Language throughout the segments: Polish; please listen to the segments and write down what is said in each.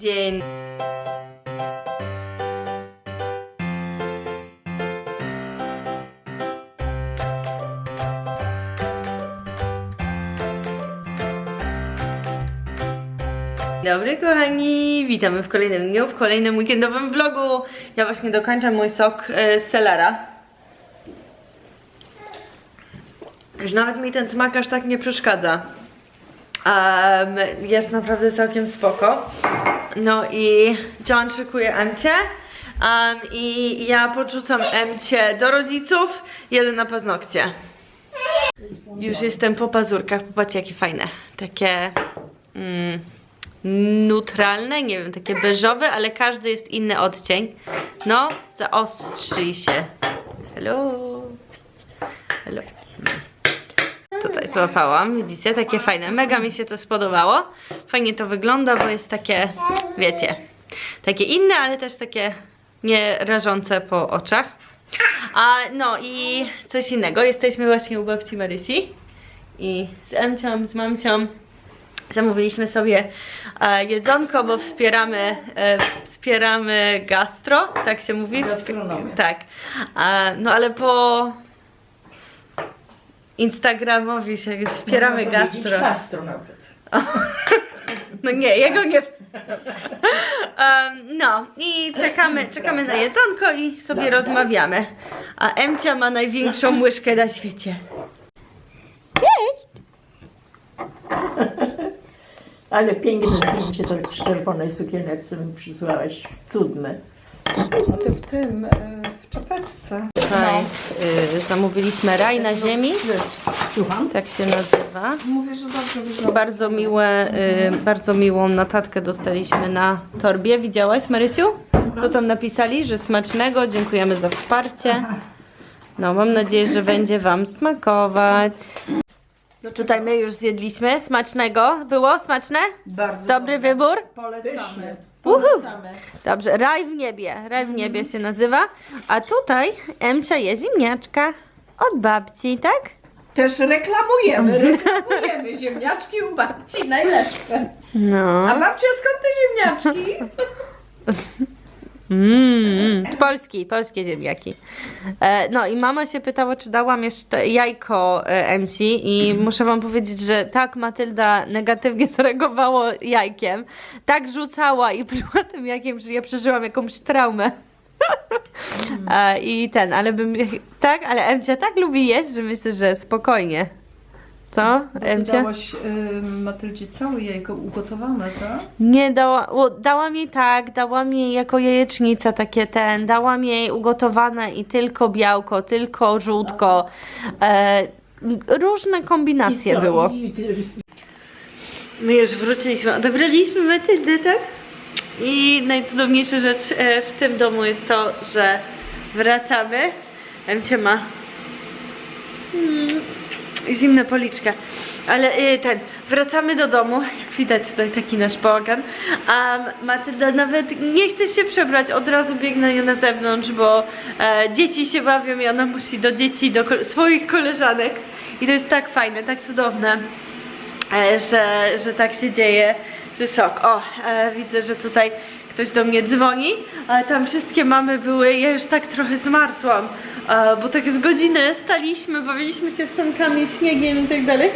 Dzień. Dobry kochani, witamy w kolejnym dniu, w kolejnym weekendowym vlogu. Ja właśnie dokończam mój sok e, z Celara. Już nawet mi ten smak aż tak nie przeszkadza. Em, jest naprawdę całkiem spoko. No i John szykuje Emcie. em, I ja podrzucam Emcie do rodziców, jeden na paznokcie. Już jestem po pazurkach, popatrzcie jakie fajne. Takie mm, neutralne, nie wiem, takie beżowe, ale każdy jest inny odcień. No, zaostrzyj się. Hello. Hello. Tutaj złapałam, widzicie, takie fajne. Mega mi się to spodobało. Fajnie to wygląda, bo jest takie, wiecie, takie inne, ale też takie nie rażące po oczach. A no i coś innego. Jesteśmy właśnie u babci Marysi i z Emcią, z mamcią zamówiliśmy sobie e, jedzonko, bo wspieramy, e, wspieramy gastro, tak się mówi? Gastronomię. Tak. E, no ale po Instagramowi się wspieramy Można powiedzieć gastro. Gastro nawet. No nie, jego nie. Em, no i czekamy, czekamy na jedzonko i sobie rozmawiamy. A Emcia ma największą łyżkę na świecie. Ale piękne zdjęcie to w czerwonej sukieneczce mi przysłałaś. Cudne. A ty w tym, y, w czapeczce. Tutaj y, zamówiliśmy raj na ziemi, Słucham? tak się nazywa. Mówię, że dobrze wygląda. Bardzo miłe, y, bardzo miłą notatkę dostaliśmy na torbie. Widziałaś, Marysiu? Co tam napisali? Że smacznego, dziękujemy za wsparcie. No, mam nadzieję, że będzie Wam smakować. Tutaj my już zjedliśmy. Smacznego. Było smaczne? Bardzo Dobry wybór? Polecamy. Uhu. Dobrze, raj w niebie. Raj w niebie się nazywa. A tutaj Emsia je ziemniaczka od babci, tak? Też reklamujemy, reklamujemy ziemniaczki u babci, najlepsze. No. A babcia skąd te ziemniaczki? Mm, Polski, polskie ziemniaki. E, no i mama się pytała, czy dałam jeszcze jajko e, MC i muszę wam powiedzieć, że tak Matylda negatywnie zareagowało jajkiem, tak rzucała i pluła tym jajkiem, że ja przeżyłam jakąś traumę. E, I ten, ale bym, tak, ale Emcia tak lubi jeść, że myślę, że spokojnie. Co, Bo ty Emcia? dałaś y, Matyldzie całe jajko ugotowane, tak? Nie, dała, o, dałam jej tak, dałam jej jako jajecznica takie ten, dałam jej ugotowane i tylko białko, tylko żółtko. E, różne kombinacje I co? było. My już wróciliśmy, odebraliśmy Matyldę, tak? I najcudowniejsza rzecz e, w tym domu jest to, że wracamy. Emcie ma mm, zimne policzka. Ale e, ten, wracamy do domu, jak widać tutaj taki nasz bałagan. A Matylda nawet nie chce się przebrać, od razu biegnę na zewnątrz, bo e, dzieci się bawią i ona musi do dzieci, do ko- swoich koleżanek. I to jest tak fajne, tak cudowne e, że, że tak się dzieje, że. O, e, widzę, że tutaj ktoś do mnie dzwoni, ale tam wszystkie mamy były, ja już tak trochę zmarzłam, e, bo tak z godziny staliśmy, bawiliśmy się sankami, śniegiem i tak dalej,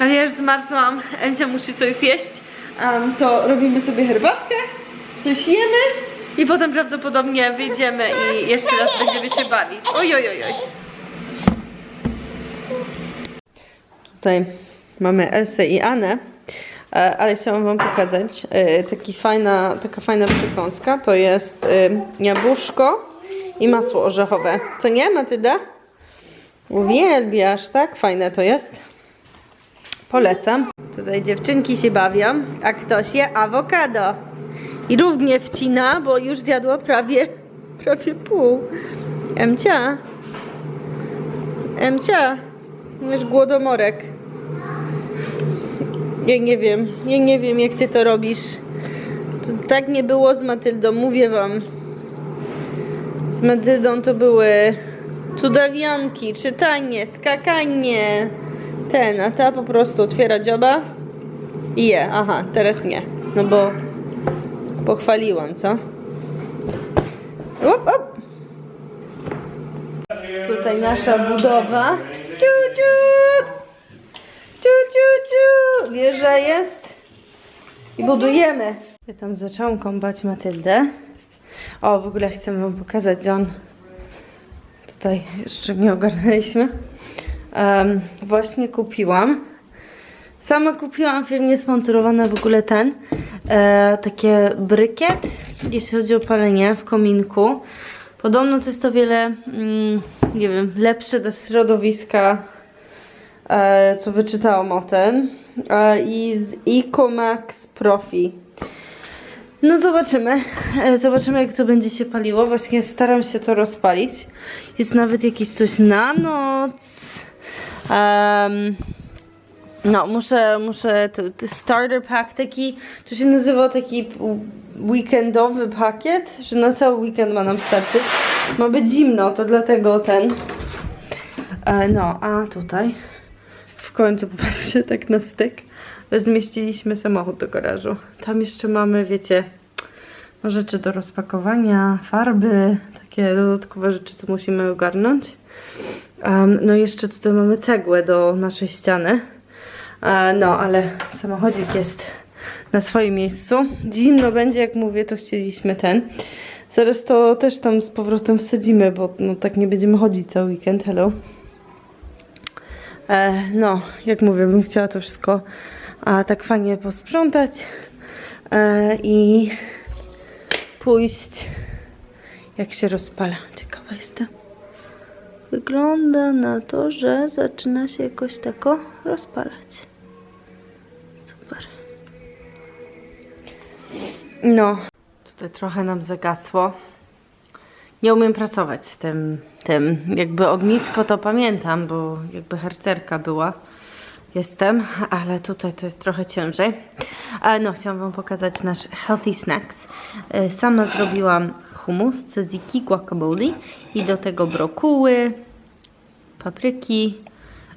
ale ja już zmarzłam, Encia musi coś zjeść, to robimy sobie herbatkę, coś jemy i potem prawdopodobnie wyjdziemy i jeszcze raz będziemy się bawić. Oj, oj, oj, oj. Tutaj mamy Elsę i Anę, ale chciałam Wam pokazać e, taki fajna, taka fajna przekąska. To jest e, jabłuszko i masło orzechowe. Co nie, Matylda? Uwielbiasz, tak? Fajne to jest. Polecam. Tutaj dziewczynki się bawią, a ktoś je awokado. I równie wcina, bo już zjadła prawie, prawie pół. Emcia. Emcia. Masz głodomorek. Ja nie wiem, ja nie wiem jak ty to robisz. To tak nie było z Matyldą, mówię wam. Z Matyldą to były cudawianki, czytanie, skakanie. Ten, a ta po prostu otwiera dzioba i je. Aha, teraz nie. No bo pochwaliłam, co? Up, up. Tutaj nasza budowa. Ciu, ciu. Ciu, ciu, ciu. Wieża jest. I budujemy. Ja tam zaczęłam kąpać Matyldę. O, w ogóle chcę wam pokazać, John. Tutaj jeszcze nie ogarnęliśmy. Em, właśnie kupiłam. Sama kupiłam film niesponsorowany w ogóle ten. E, takie brykiet, jeśli chodzi o palenie w kominku. Podobno to jest o wiele, mm, nie wiem, lepsze dla środowiska, co wyczytałam o tym. E, I z Ecomax Profi. No zobaczymy. E, Zobaczymy jak to będzie się paliło. Właśnie staram się to rozpalić. Jest nawet jakiś coś na noc. Em, no, muszę, muszę, to, to starter pack taki, to się nazywa taki weekendowy pakiet, że na cały weekend ma nam starczyć. Ma być zimno, to dlatego ten. E, no, a tutaj w końcu, popatrzcie, tak na styk, zmieściliśmy samochód do garażu. Tam jeszcze mamy, wiecie, rzeczy do rozpakowania, farby, takie dodatkowe rzeczy, co musimy ogarnąć. Em, no i jeszcze tutaj mamy cegłę do naszej ściany. E, no, ale samochodzik jest na swoim miejscu. Zimno będzie, jak mówię, to chcieliśmy ten. Zaraz to też tam z powrotem wsadzimy, bo no, tak nie będziemy chodzić cały weekend. Hello. E, no, jak mówię, bym chciała to wszystko a, tak fajnie posprzątać e, i pójść, jak się rozpala. Ciekawa jestem. Wygląda na to, że zaczyna się jakoś tako rozpalać. Super. No, tutaj trochę nam zagasło. Nie umiem pracować z tym, tym. Jakby ognisko to pamiętam, bo jakby harcerka była. Jestem, ale tutaj to jest trochę ciężej. Ale no, chciałam Wam pokazać nasz healthy snacks. E, Sama zrobiłam hummus, tzatziki, guacamole i do tego brokuły, papryki,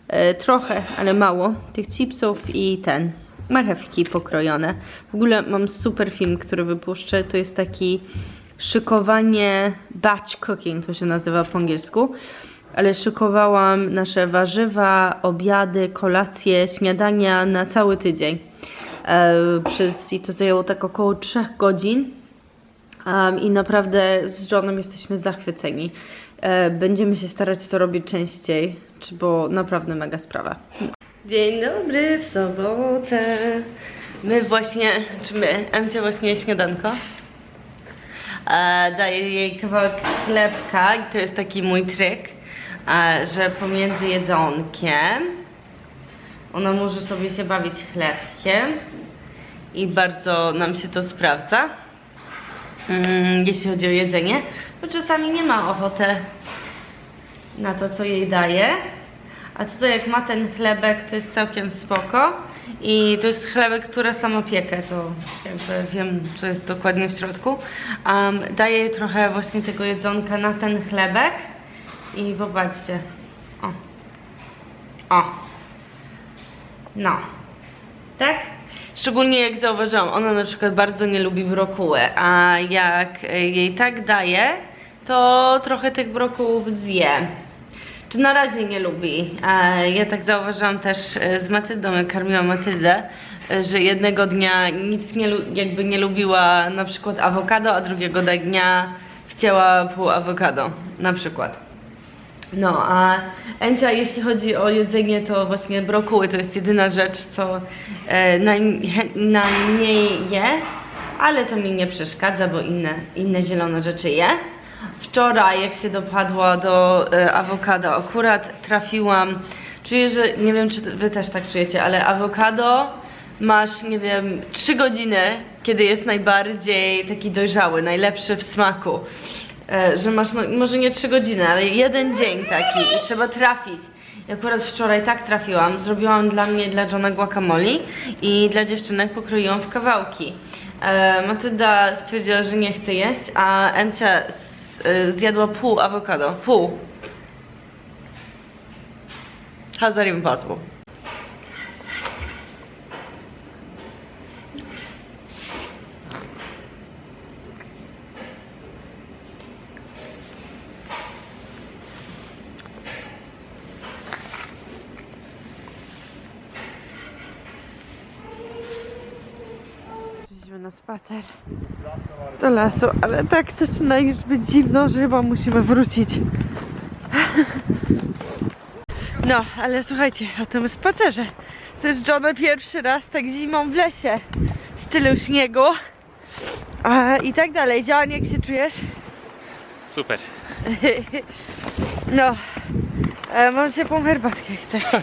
e, trochę, ale mało tych chipsów i ten, marchewki pokrojone. W ogóle mam super film, który wypuszczę. To jest taki szykowanie batch cooking, to się nazywa po angielsku. Ale szykowałam nasze warzywa, obiady, kolacje, śniadania na cały tydzień. E, przez, I to zajęło tak około 3 godzin. Um, I naprawdę z żoną jesteśmy zachwyceni. E, będziemy się starać to robić częściej, bo naprawdę mega sprawa. Dzień dobry, w sobotę. My właśnie, czy my, Emcia właśnie śniadanko. E, daję jej kawałek chlebka i to jest taki mój tryk, e, że pomiędzy jedzonkiem ona może sobie się bawić chlebkiem i bardzo nam się to sprawdza mm, jeśli chodzi o jedzenie, to czasami nie ma ochoty na to, co jej daje. A tutaj jak ma ten chlebek, to jest całkiem spoko. I to jest chlebek, który sama piekę, to jakby wiem, co jest dokładnie w środku. Um, daję trochę właśnie tego jedzonka na ten chlebek. I popatrzcie. O. O. No. Tak? Szczególnie jak zauważyłam, ona na przykład bardzo nie lubi brokuły, a jak jej tak daję, to trochę tych brokułów zje. Czy na razie nie lubi. Ja tak zauważyłam też e, z Matyldą, jak karmiłam Matyldę, e, że jednego dnia nic nie, jakby nie lubiła na przykład awokado, a drugiego dnia chciała pół awokado, na przykład. No, a Encia, jeśli chodzi o jedzenie, to właśnie brokuły to jest jedyna rzecz, co e, najmniej je, ale to mi nie przeszkadza, bo inne, inne zielone rzeczy je. Wczoraj, jak się dopadła do e, awokado, akurat trafiłam, czuję, że nie wiem, czy wy też tak czujecie, ale awokado masz, nie wiem, 3 godziny, kiedy jest najbardziej taki dojrzały, najlepszy w smaku. E, że masz, no, może nie 3 godziny, ale jeden dzień taki i trzeba trafić. I akurat wczoraj tak trafiłam, zrobiłam dla mnie, dla Johna guacamole i dla dziewczynek pokroiłam w kawałki. E, Matylda stwierdziła, że nie chce jeść, a Emcia zjadła pół awokado, pół. How's that even possible? Spacer do lasu, ale tak zaczyna już być zimno, że chyba musimy wrócić. No, ale słuchajcie, o tym spacerze. To jest Johna pierwszy raz tak zimą w lesie. Z tylu śniegu. A, I tak dalej. John, jak się czujesz? Super. No, e, mam ciepłą herbatkę, jak chcesz.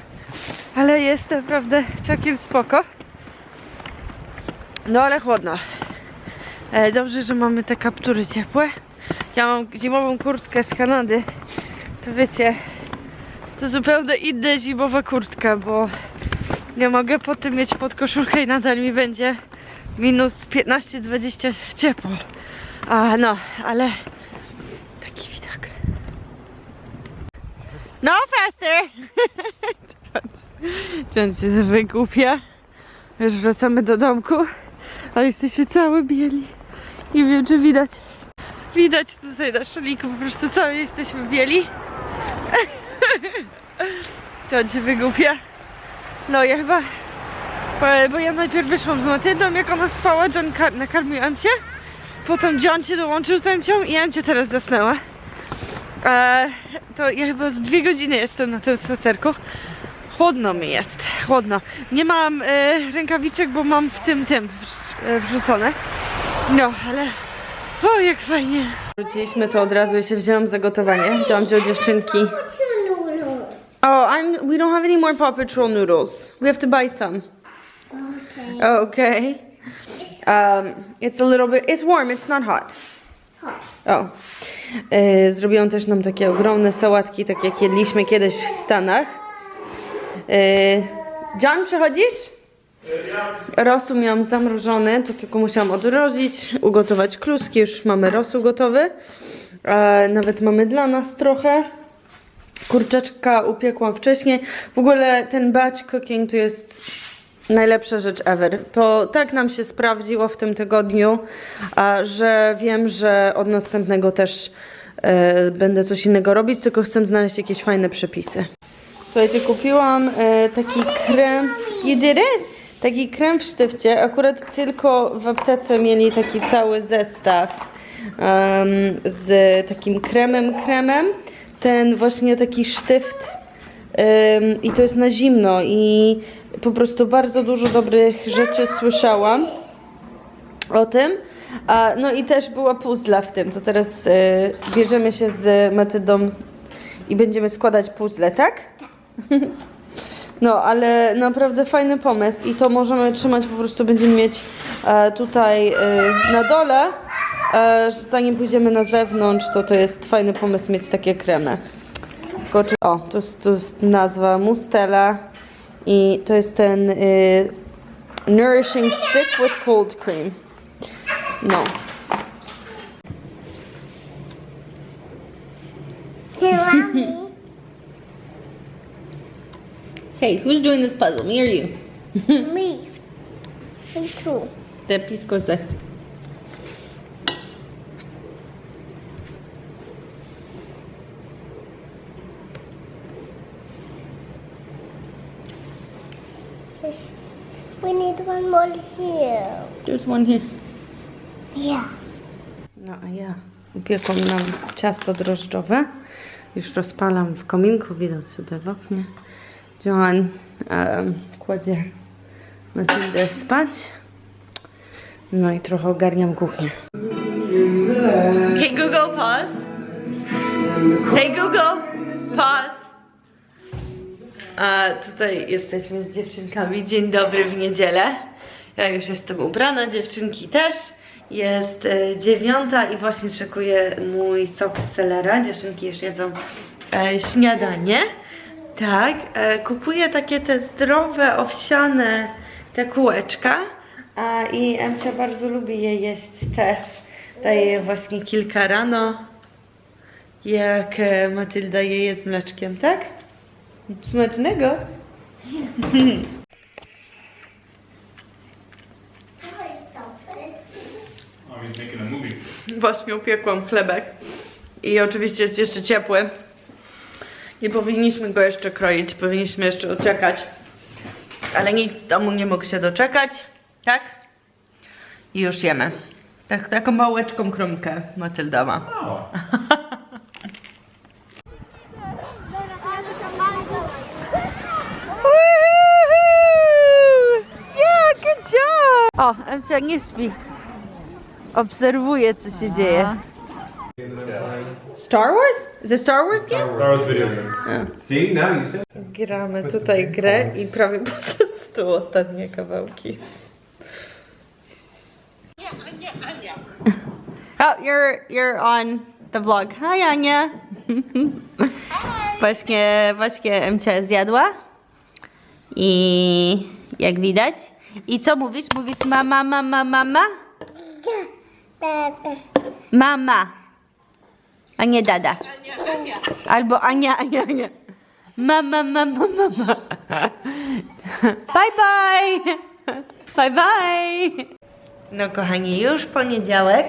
Ale jest naprawdę całkiem spoko. No ale chłodno. E, dobrze, że mamy te kaptury ciepłe. Ja mam zimową kurtkę z Kanady. To wiecie, to zupełnie inna zimowa kurtka, bo nie mogę po tym mieć podkoszulkę i nadal mi będzie minus 15-20 ciepło. A no, ale taki widok. No faster! Część się wygłupia. Już wracamy do domku, ale jesteśmy całe bieli. Nie wiem, czy widać. Widać tutaj na szaliku, po prostu całe jesteśmy bieli. John się wygłupia. No ja chyba... bo- ja najpierw wyszłam z Matyldą, jak ona spała, John kar- nakarmił Emcie. Potem John się dołączył z Emcią i Emcia teraz zasnęła. E, to ja chyba z dwie godziny jestem na tym spacerku. Chłodno mi jest, chłodno. Nie mam e, rękawiczek, bo mam w tym, tym e, wrzucone. No, ale o, jak fajnie. Wróciliśmy to od razu i się wzięłam za gotowanie. Wziąłam wziął dziewczynki. Oh, I'm, we don't have any more Paw Patrol noodles. We have to buy some. Okay. Okay. Um, it's a little bit, it's warm, it's not hot. O. E, zrobiłam też nam takie ogromne sałatki, tak jak jedliśmy kiedyś w Stanach. E, John, przechodzisz? Rosół miałam zamrożony, to tylko musiałam odrozić, ugotować kluski, już mamy rosół gotowy. E, nawet mamy dla nas trochę. Kurczaczka upiekłam wcześniej. W ogóle ten batch cooking to jest najlepsza rzecz ever. To tak nam się sprawdziło w tym tygodniu, że wiem, że od następnego też e, będę coś innego robić, tylko chcę znaleźć jakieś fajne przepisy. Słuchajcie, kupiłam e, taki krem. It? Taki krem w sztywcie. Akurat tylko w aptece mieli taki cały zestaw em, z takim kremem, kremem. Ten właśnie taki sztyft Ym, I to jest na zimno i po prostu bardzo dużo dobrych rzeczy słyszałam o tym. A, no i też była puzzla w tym. To teraz y, bierzemy się z Matydą i będziemy składać puzzle, tak? No, ale naprawdę fajny pomysł i to możemy trzymać, po prostu będziemy mieć e, tutaj e, na dole, e, że zanim pójdziemy na zewnątrz, to to jest fajny pomysł mieć takie kremy. Tylko O, to jest, to jest nazwa Mustela i to jest ten y, Nourishing Stick with Cold Cream. No. Hey, Hey, who's doing this puzzle? Me or you? Me. Me too. Te piskozę. Just we need one more here. There's one here. Yeah. No a ja upiekłam nam ciasto drożdżowe. Już rozpalam w kominku, widać tutaj w oknie. Joan um, kładzie Matyldę spać. No i trochę ogarniam kuchnię. Hey Google, pause. Hey Google, pause. A tutaj jesteśmy z dziewczynkami. Dzień dobry w niedzielę. Ja już jestem ubrana, dziewczynki też. Jest e, dziewiąta i właśnie szykuję mój sok z selera. Dziewczynki już jedzą e, śniadanie. Tak, e, kupuję takie te zdrowe, owsiane te kółeczka. A, I Emcia bardzo lubi je jeść też. Daję je właśnie kilka rano. Jak e, Matylda je je z mleczkiem, tak? Smacznego! Właśnie upiekłam chlebek. I oczywiście jest jeszcze ciepły. Nie powinniśmy go jeszcze kroić, powinniśmy jeszcze odczekać. Ale nikt w domu nie mógł się doczekać, tak? I już jemy. Tak, taką małeczką kromkę Matylda ma. Yeah, good job! O, Emcia nie śpi. Obserwuje, co się dzieje. Star Wars? Is it Star Wars game? Star Wars video game. See, now you said. Gramy tutaj grę i prawie po prostu ostatnie kawałki. Oh, you're you're on the vlog. Hi Ania. Właśnie, właśnie Emcia zjadła. I jak widać. I co mówisz? Mówisz mama, mama, mama? Mama. A nie dada. Albo Ania, Ania, Ania. Mama, mama, mama. Bye, bye. Bye, bye. No kochani, już poniedziałek.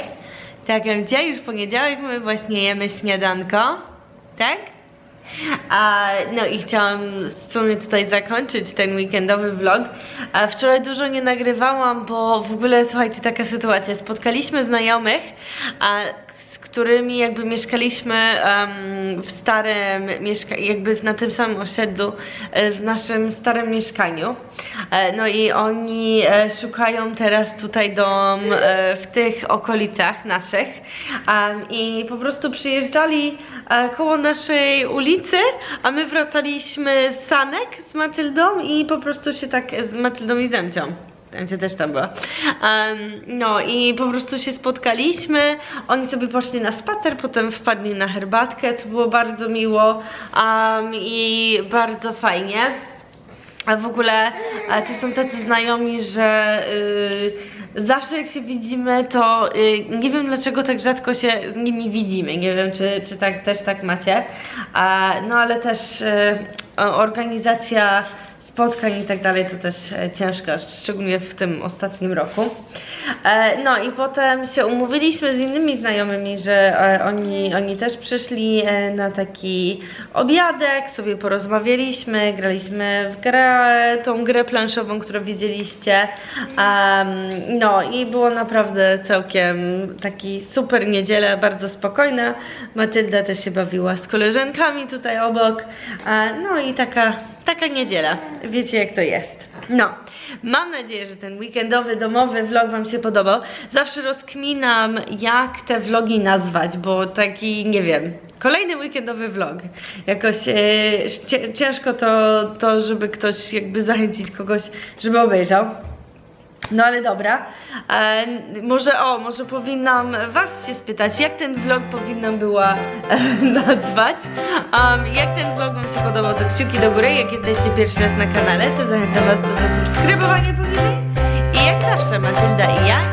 Tak jak dzisiaj, już poniedziałek, my właśnie jemy śniadanko. Tak? A, no i chciałam w sumie tutaj zakończyć ten weekendowy vlog. A wczoraj dużo nie nagrywałam, bo w ogóle słuchajcie, taka sytuacja. Spotkaliśmy znajomych, a, którymi jakby mieszkaliśmy w starym mieszkaniu, jakby na tym samym osiedlu, e, w naszym starym mieszkaniu. E, No i oni e, szukają teraz tutaj dom w tych okolicach naszych i po prostu przyjeżdżali koło naszej ulicy, a my wracaliśmy z sanek z Matyldą i po prostu się tak z Matyldą i Zemcią. Zemcia też tam była. Em, no i po prostu się spotkaliśmy, oni sobie poszli na spacer, potem wpadli na herbatkę, co było bardzo miło em, i bardzo fajnie. A w ogóle e, to są tacy znajomi, że y, zawsze jak się widzimy, to y, nie wiem dlaczego tak rzadko się z nimi widzimy. Nie wiem, czy, czy tak też tak macie. A, no ale też y, o- organizacja spotkań i tak dalej to też e, ciężko, szczególnie w tym ostatnim roku. E, no i potem się umówiliśmy z innymi znajomymi, że e, oni, oni też przyszli na taki obiadek, sobie porozmawialiśmy, graliśmy w grę, tą grę planszową, którą widzieliście. No i było naprawdę całkiem taki super niedziela, bardzo spokojna. Matylda też się bawiła z koleżankami tutaj obok. No i taka, taka niedziela. Wiecie jak to jest. No, mam nadzieję, że ten weekendowy, domowy vlog Wam się podobał. Zawsze rozkminam, jak te vlogi nazwać, bo taki, nie wiem, kolejny weekendowy vlog. Jakoś e, ciężko to, to, żeby ktoś jakby zachęcić kogoś, żeby obejrzał. No ale dobra, e, może o, może powinnam was się spytać, jak ten vlog powinnam była e, nazwać. Um, jak ten vlog wam się podobał, to kciuki do góry, jak jesteście pierwszy raz na kanale, to zachęcam was do zasubskrybowania powyżej. I jak zawsze Matylda i ja